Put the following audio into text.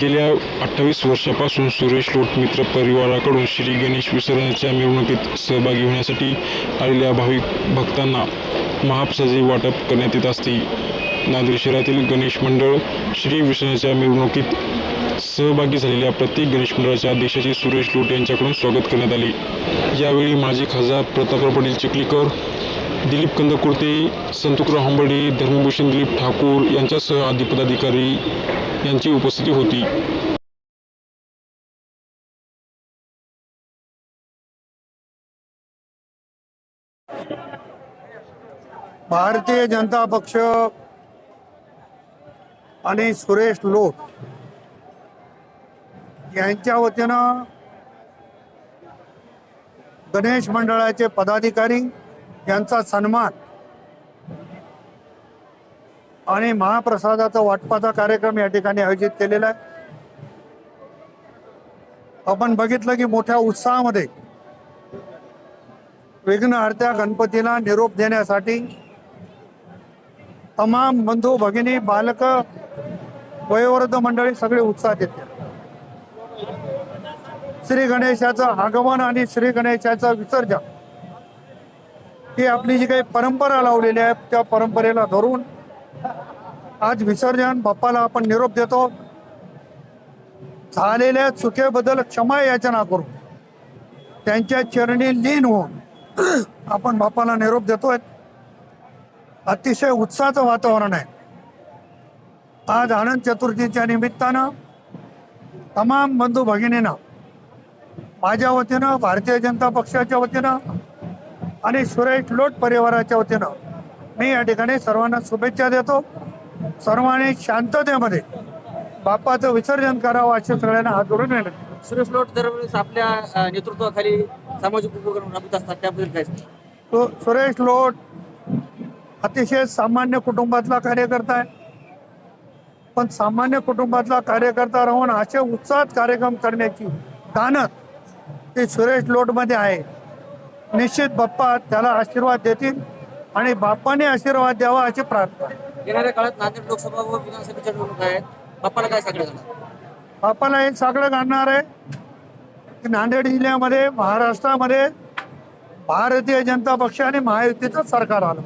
गेल्या अठ्ठावीस वर्षापासून सुरेश लोटमित्र परिवाराकडून श्री गणेश विसर्जनाच्या मिरवणुकीत सहभागी होण्यासाठी आलेल्या भाविक भक्तांना महापसाचे वाटप करण्यात येत असते. नांदेड शहरातील गणेश मंडळ श्री विसर्जनाच्या मिरवणुकीत सहभागी झालेल्या प्रत्येक गणेश मंडळाच्या अध्यक्षाचे सुरेश लोट यांच्याकडून स्वागत करण्यात आले. यावेळी माजी खासदार प्रतापराव पाटील चिखलीकर दिलीप कंदकुर्ते संतुकराव हंबर्डे धर्मभूषण दिलीप ठाकूर यांच्यासह आदी पदाधिकारी यांची उपस्थिती होती. भारतीय जनता पक्ष आणि सुरेश लोट यांच्या वतीनं गणेश मंडळाचे पदाधिकारी यांचा सन्मान आणि महाप्रसादाचा वाटपाचा कार्यक्रम या ठिकाणी आयोजित केलेला आहे. आपण बघितलं की मोठ्या उत्साहामध्ये विघ्न आरत्या गणपतीला निरोप देण्यासाठी तमाम बंधू भगिनी बालक वयोवृद्ध मंडळी सगळे उत्साहात येते श्री गणेशाचं आगमन आणि श्री गणेशाचं विसर्जन ही आपली जी काही परंपरा लावलेली आहे त्या परंपरेला धरून आज विसर्जन बाप्पाला आपण निरोप देतो. झालेल्या चुकेबद्दल क्षमा याचना करू. त्यांच्या चरणी लीन होऊन आपण बाप्पाला निरोप देतोय. अतिशय उत्साहाचं वातावरण आहे. आज आनंद चतुर्थीच्या निमित्तानं तमाम बंधू भगिनींना माझ्या वतीनं भारतीय जनता पक्षाच्या वतीनं आणि सुरेश लोट परिवाराच्या वतीनं मी या ठिकाणी सर्वांना शुभेच्छा देतो. सर्वांनी शांततेमध्ये बाप्पाचं विसर्जन करावं असे सगळ्यांना हात जोडून विनंती सुरेश लोट दरवेळेस आपल्या नेतृत्वाखाली सामाजिक उपक्रम राबवत असतात त्याबद्दल काय? तो सुरेश लोट अतिशय सामान्य कुटुंबातला कार्यकर्ता आहे. पण सामान्य कुटुंबातला कार्यकर्ता राहून असे उत्साहात कार्यक्रम करण्याची दानत ते सुरेश लोटमध्ये आहे. निश्चित बाप्पा त्याला आशीर्वाद देतील. आणि बाप्पाने आशीर्वाद द्यावा अशी प्रार्थना. येणाऱ्या काळात नांदेड लोकसभा व विधानसभेच्या निवडणूक आहेत. बाप्पाला काय आलं बाप्पाला हे सगळं घडणार आहे की नांदेड जिल्ह्यामध्ये महाराष्ट्रामध्ये भारतीय जनता पक्ष आणि महायुतीचं सरकार आलं.